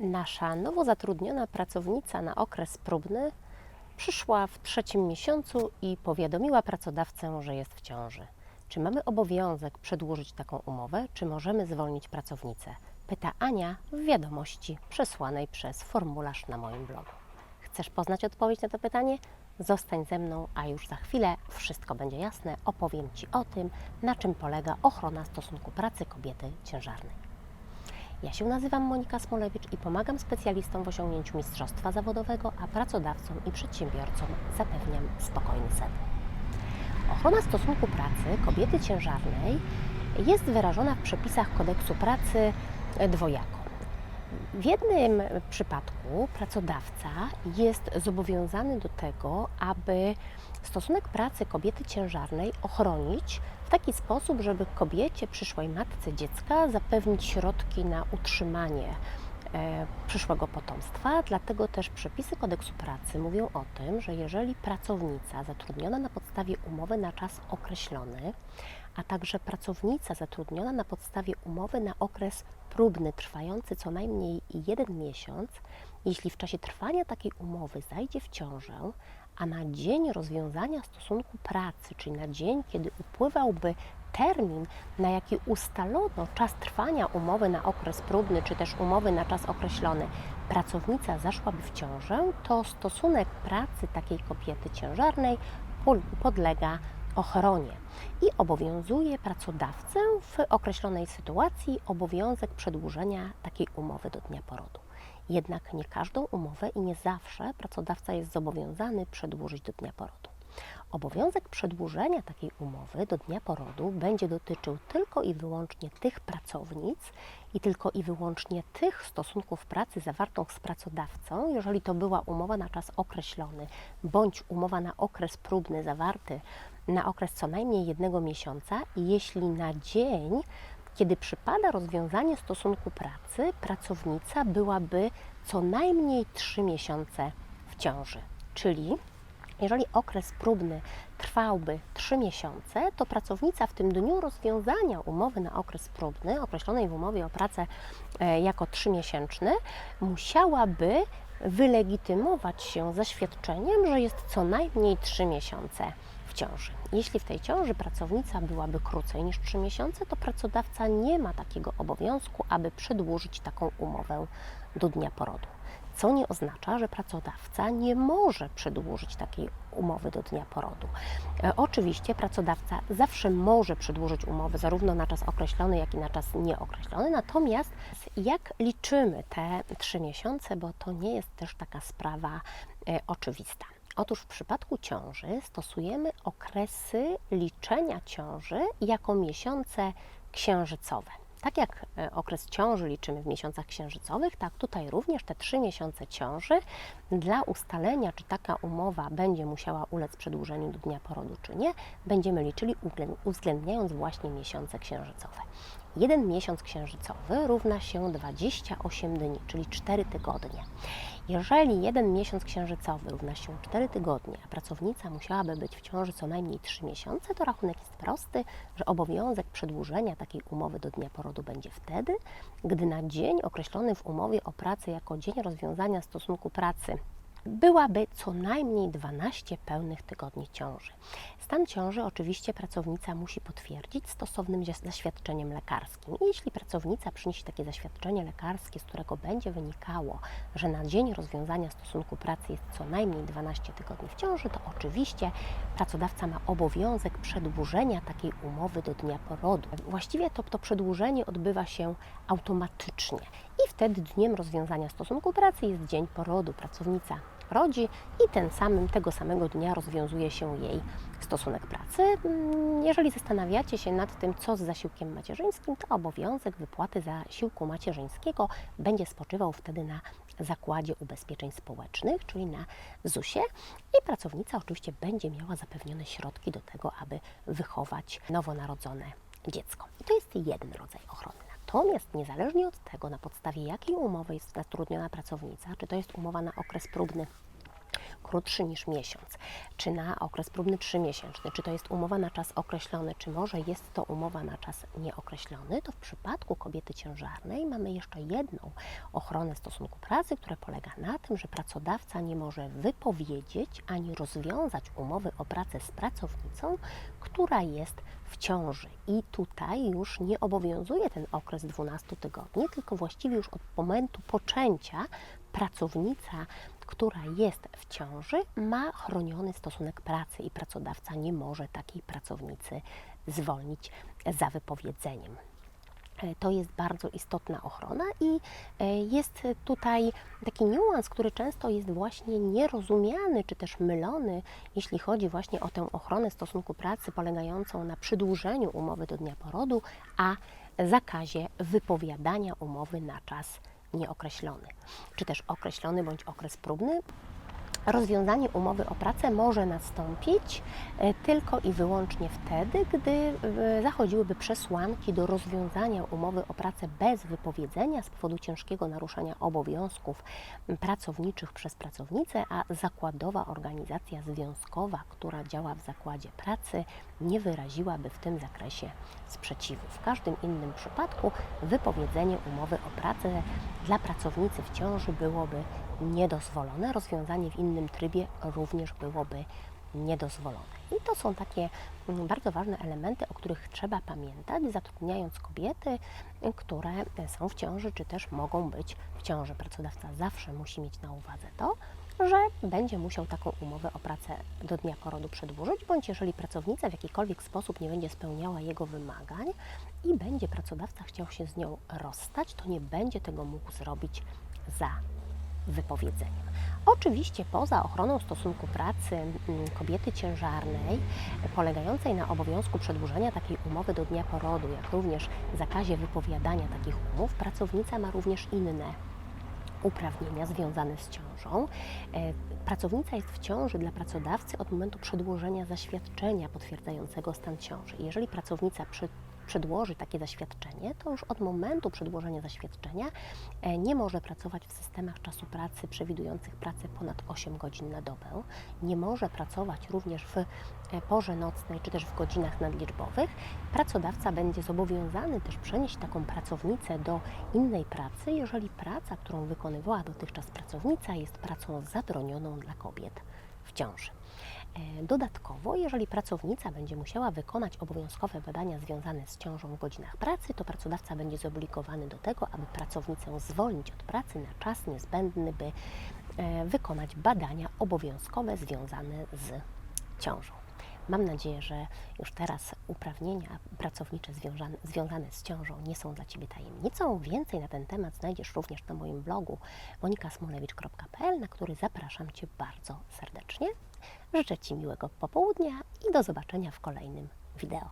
Nasza nowo zatrudniona pracownica na okres próbny przyszła w trzecim miesiącu i powiadomiła pracodawcę, że jest w ciąży. Czy mamy obowiązek przedłużyć taką umowę, czy możemy zwolnić pracownicę? Pyta Ania w wiadomości przesłanej przez formularz na moim blogu. Chcesz poznać odpowiedź na to pytanie? Zostań ze mną, a już za chwilę wszystko będzie jasne. Opowiem Ci o tym, na czym polega ochrona stosunku pracy kobiety ciężarnej. Ja się nazywam Monika Smolewicz i pomagam specjalistom w osiągnięciu mistrzostwa zawodowego, a pracodawcom i przedsiębiorcom zapewniam spokojny sen. Ochrona stosunku pracy kobiety ciężarnej jest wyrażona w przepisach kodeksu pracy dwojako. W jednym przypadku pracodawca jest zobowiązany do tego, aby stosunek pracy kobiety ciężarnej ochronić w taki sposób, żeby kobiecie, przyszłej matce dziecka zapewnić środki na utrzymanie e, przyszłego potomstwa. Dlatego też przepisy kodeksu pracy mówią o tym, że jeżeli pracownica zatrudniona na podstawie umowy na czas określony, a także pracownica zatrudniona na podstawie umowy na okres próbny trwający co najmniej jeden miesiąc, jeśli w czasie trwania takiej umowy zajdzie w ciążę, a na dzień rozwiązania stosunku pracy, czyli na dzień, kiedy upływałby termin, na jaki ustalono czas trwania umowy na okres próbny, czy też umowy na czas określony, pracownica zaszłaby w ciążę, to stosunek pracy takiej kobiety ciężarnej podlega ochronie i obowiązuje pracodawcę w określonej sytuacji obowiązek przedłużenia takiej umowy do dnia porodu. Jednak nie każdą umowę i nie zawsze pracodawca jest zobowiązany przedłużyć do dnia porodu. Obowiązek przedłużenia takiej umowy do dnia porodu będzie dotyczył tylko i wyłącznie tych pracownic i tylko i wyłącznie tych stosunków pracy zawartych z pracodawcą, jeżeli to była umowa na czas określony bądź umowa na okres próbny zawarty na okres co najmniej jednego miesiąca i jeśli na dzień kiedy przypada rozwiązanie stosunku pracy, pracownica byłaby co najmniej 3 miesiące w ciąży. Czyli jeżeli okres próbny trwałby 3 miesiące, to pracownica w tym dniu rozwiązania umowy na okres próbny, określonej w umowie o pracę e, jako 3-miesięczny, musiałaby wylegitymować się zaświadczeniem, że jest co najmniej 3 miesiące w ciąży. Jeśli w tej ciąży pracownica byłaby krócej niż 3 miesiące, to pracodawca nie ma takiego obowiązku, aby przedłużyć taką umowę do dnia porodu. Co nie oznacza, że pracodawca nie może przedłużyć takiej umowy do dnia porodu. E, oczywiście pracodawca zawsze może przedłużyć umowę zarówno na czas określony, jak i na czas nieokreślony. Natomiast jak liczymy te trzy miesiące, bo to nie jest też taka sprawa e, oczywista. Otóż w przypadku ciąży stosujemy okresy liczenia ciąży jako miesiące księżycowe. Tak jak e, okres ciąży liczymy w miesiącach księżycowych, tak tutaj również te trzy miesiące ciąży dla ustalenia, czy taka umowa będzie musiała ulec przedłużeniu do dnia porodu, czy nie, będziemy liczyli uwzględniając właśnie miesiące księżycowe. Jeden miesiąc księżycowy równa się 28 dni, czyli 4 tygodnie. Jeżeli jeden miesiąc księżycowy równa się 4 tygodnie, a pracownica musiałaby być w ciąży co najmniej 3 miesiące, to rachunek jest prosty, że obowiązek przedłużenia takiej umowy do dnia porodu będzie wtedy, gdy na dzień określony w umowie o pracę jako dzień rozwiązania stosunku pracy byłaby co najmniej 12 pełnych tygodni ciąży. Stan ciąży oczywiście pracownica musi potwierdzić stosownym zaświadczeniem lekarskim. Jeśli pracownica przyniesie takie zaświadczenie lekarskie, z którego będzie wynikało, że na dzień rozwiązania stosunku pracy jest co najmniej 12 tygodni w ciąży, to oczywiście pracodawca ma obowiązek przedłużenia takiej umowy do dnia porodu. Właściwie to, to przedłużenie odbywa się automatycznie i wtedy dniem rozwiązania stosunku pracy jest dzień porodu. Pracownica rodzi i ten samym, tego samego dnia rozwiązuje się jej stosunek pracy. Mm, jeżeli zastanawiacie się nad tym, co z zasiłkiem macierzyńskim, to obowiązek wypłaty zasiłku macierzyńskiego będzie spoczywał wtedy na Zakładzie Ubezpieczeń Społecznych, czyli na ZUS-ie i pracownica oczywiście będzie miała zapewnione środki do tego, aby wychować nowonarodzone dziecko. I to jest jeden rodzaj ochrony Natomiast niezależnie od tego, na podstawie jakiej umowy jest zatrudniona pracownica, czy to jest umowa na okres próbny krótszy niż miesiąc, czy na okres próbny trzymiesięczny, czy to jest umowa na czas określony, czy może jest to umowa na czas nieokreślony, to w przypadku kobiety ciężarnej mamy jeszcze jedną ochronę stosunku pracy, która polega na tym, że pracodawca nie może wypowiedzieć ani rozwiązać umowy o pracę z pracownicą, która jest w ciąży. I tutaj już nie obowiązuje ten okres 12 tygodni, tylko właściwie już od momentu poczęcia pracownica, która jest w ciąży, ma chroniony stosunek pracy i pracodawca nie może takiej pracownicy zwolnić za wypowiedzeniem. E, To jest bardzo istotna ochrona i e, jest tutaj taki niuans, który często jest właśnie nierozumiany czy też mylony, jeśli chodzi właśnie o tę ochronę stosunku pracy polegającą na przedłużeniu umowy do dnia porodu, a zakazie wypowiadania umowy na czas nieokreślony, czy też określony bądź okres próbny, Rozwiązanie umowy o pracę może nastąpić e, tylko i wyłącznie wtedy, gdy e, zachodziłyby przesłanki do rozwiązania umowy o pracę bez wypowiedzenia z powodu ciężkiego naruszenia obowiązków pracowniczych przez pracownicę, a zakładowa organizacja związkowa, która działa w zakładzie pracy, nie wyraziłaby w tym zakresie sprzeciwu. W każdym innym przypadku wypowiedzenie umowy o pracę dla pracownicy w ciąży byłoby niedozwolone. Rozwiązanie w innym trybie również byłoby niedozwolone. I to są takie mm, bardzo ważne elementy, o których trzeba pamiętać, zatrudniając kobiety, które są w ciąży, czy też mogą być w ciąży. Pracodawca zawsze musi mieć na uwadze to, że będzie musiał taką umowę o pracę do dnia porodu przedłużyć, bądź jeżeli pracownica w jakikolwiek sposób nie będzie spełniała jego wymagań i będzie pracodawca chciał się z nią rozstać, to nie będzie tego mógł zrobić za wypowiedzeniem. Oczywiście poza ochroną stosunku pracy mm, kobiety ciężarnej, polegającej na obowiązku przedłużenia takiej umowy do dnia porodu, jak również zakazie wypowiadania takich umów, pracownica ma również inne uprawnienia związane z ciążą. E, Pracownica jest w ciąży dla pracodawcy od momentu przedłożenia zaświadczenia potwierdzającego stan ciąży. Jeżeli pracownica przy przedłoży takie zaświadczenie, to już od momentu przedłożenia zaświadczenia e, nie może pracować w systemach czasu pracy przewidujących pracę ponad 8 godzin na dobę, nie może pracować również w e, porze nocnej czy też w godzinach nadliczbowych. Pracodawca będzie zobowiązany też przenieść taką pracownicę do innej pracy, jeżeli praca, którą wykonywała dotychczas pracownica, jest pracą zabronioną dla kobiet w ciąży. E, Dodatkowo, jeżeli pracownica będzie musiała wykonać obowiązkowe badania związane z ciążą w godzinach pracy, to pracodawca będzie zobligowany do tego, aby pracownicę zwolnić od pracy na czas niezbędny, by e, wykonać badania obowiązkowe związane z ciążą. Mam nadzieję, że już teraz uprawnienia pracownicze związane, związane z ciążą nie są dla Ciebie tajemnicą. Więcej na ten temat znajdziesz również na moim blogu monikasmolewicz.pl, na który zapraszam Cię bardzo serdecznie. Życzę Ci miłego popołudnia i do zobaczenia w kolejnym wideo.